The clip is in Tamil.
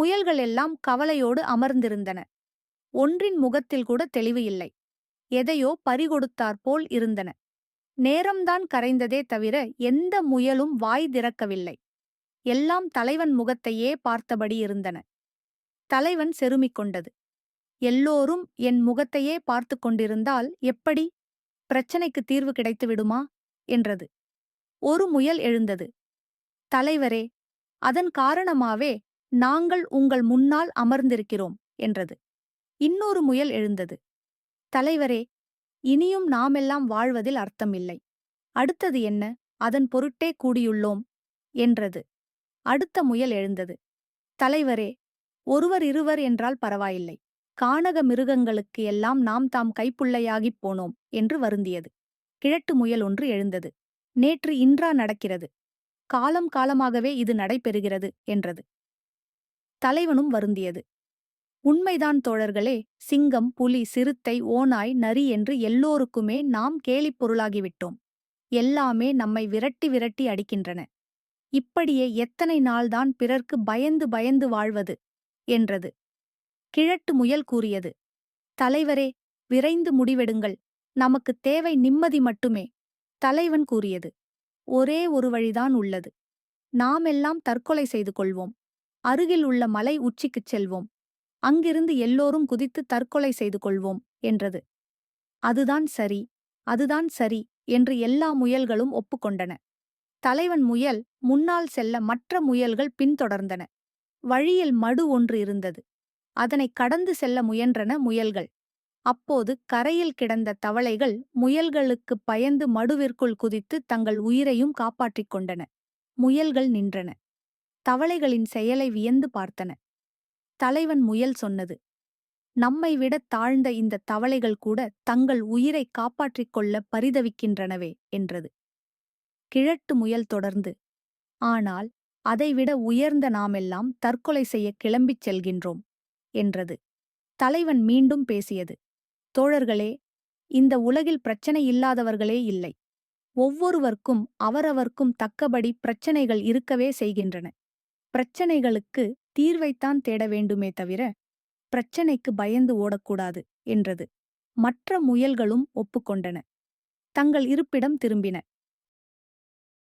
முயல்கள் எல்லாம் கவலையோடு அமர்ந்திருந்தன. ஒன்றின் முகத்தில் கூட தெளிவு இல்லை. எதையோ பறிகொடுத்தாற்போல் இருந்தன. நேரம்தான் கரைந்ததே தவிர எந்த முயலும் வாய் திறக்கவில்லை. எல்லாம் தலைவன் முகத்தையே பார்த்தபடி இருந்தன. தலைவன் செருமிக் கொண்டது. எல்லோரும் என் முகத்தையே பார்த்து கொண்டிருந்தால் எப்படி? பிரச்சனைக்கு தீர்வு கிடைத்து விடுமா? என்றது. ஒரு முயல் எழுந்தது. தலைவரே அதன் காரணமாவே நாங்கள் உங்கள் முன்னால் அமர்ந்திருக்கிறோம் என்றது. இன்னொரு முயல் எழுந்தது. தலைவரே இனியும் நாமெல்லாம் வாழ்வதில் அர்த்தமில்லை. அடுத்தது என்ன? அதன் பொருட்டே கூடியுள்ளோம் என்றது. அடுத்த முயல் எழுந்தது. தலைவரே ஒருவர் இருவர் என்றால் பரவாயில்லை. கானக மிருகங்களுக்கு எல்லாம் நாம் தாம் கைப்புள்ளையாகிப் போனோம் என்று வருந்தியது. கிழட்டு முயல் ஒன்று எழுந்தது. நேற்று இன்றா நடக்கிறது. காலம் காலமாகவே இது நடைபெறுகிறது என்றது. தலைவனும் வருந்தியது. உண்மைதான் தோழர்களே சிங்கம் புலி சிறுத்தை ஓநாய் நரி என்று எல்லோருக்குமே நாம் கேலிப் பொருளாகிவிட்டோம். எல்லாமே நம்மை விரட்டி விரட்டி அடிக்கின்றன. இப்படியே எத்தனை நாள்தான் பிறர்க்கு பயந்து பயந்து வாழ்வது? என்றது. கிழட்டு முயல் கூறியது. தலைவரே விரைந்து முடிவெடுங்கள். நமக்குத் தேவை நிம்மதி மட்டுமே. தலைவன் கூறியது. ஒரே ஒரு வழிதான் உள்ளது. நாமெல்லாம் தற்கொலை செய்து கொள்வோம். அருகில் உள்ள மலை உச்சிக்குச் செல்வோம். அங்கிருந்து எல்லோரும் குதித்து தற்கொலை செய்து கொள்வோம் என்றது. அதுதான் சரி அதுதான் சரி என்று எல்லா முயல்களும் ஒப்புக்கொண்டன. தலைவன் முயல் முன்னால் செல்ல மற்ற முயல்கள் பின்தொடர்ந்தன. வழியில் மடு ஒன்று இருந்தது. அதனை கடந்து செல்ல முயன்றன முயல்கள். அப்போது கரையில் கிடந்த தவளைகள் முயல்களுக்குப் பயந்து மடுவிற்குள் குதித்து தங்கள் உயிரையும் காப்பாற்றிக் கொண்டன. முயல்கள் நின்றன. தவளைகளின் செயலை வியந்து பார்த்தன. தலைவன் முயல் சொன்னது நம்மை விட தாழ்ந்த இந்த தவளைகள் கூட தங்கள் உயிரை காப்பாற்றிக் கொள்ள பரிதவிக்கின்றனவே என்றது. கிழட்டு முயல் தொடர்ந்து ஆனால் அதைவிட உயர்ந்த நாமெல்லாம் தற்கொலை செய்ய கிளம்பிச் செல்கின்றோம் என்றது. தலைவன் மீண்டும் பேசியது தோழர்களே இந்த உலகில் பிரச்சனை இல்லாதவர்களே இல்லை. ஒவ்வொருவர்க்கும் அவரவர்க்கும் தக்கபடி பிரச்சனைகள் இருக்கவே செய்கின்றன. பிரச்சனைகளுக்கு தீர்வைத்தான் தேட வேண்டுமே தவிர பிரச்சனைக்கு பயந்து ஓடக்கூடாது என்றது. மற்ற முயல்களும் ஒப்புக்கொண்டன. தங்கள் இருப்பிடம் திரும்பின.